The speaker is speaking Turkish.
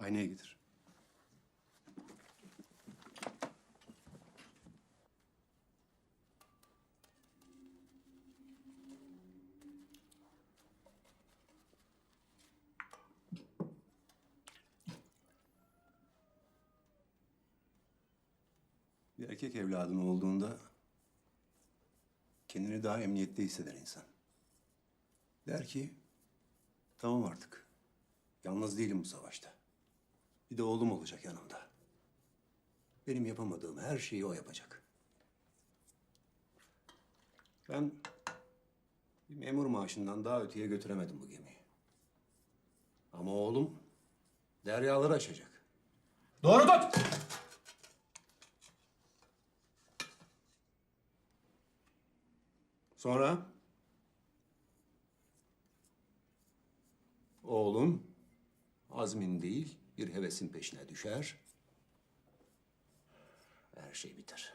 Aynaya getir. Bir erkek evladın olduğunda kendini daha emniyette hisseder insan. Der ki, tamam artık. Yalnız değilim bu savaşta. Bir de oğlum olacak yanımda. Benim yapamadığım her şeyi o yapacak. Ben bir memur maaşından daha öteye götüremedim bu gemiyi. Ama oğlum deryaları aşacak. Doğru tut! Sonra oğlum azmin değil bir hevesin peşine düşer. Her şey biter.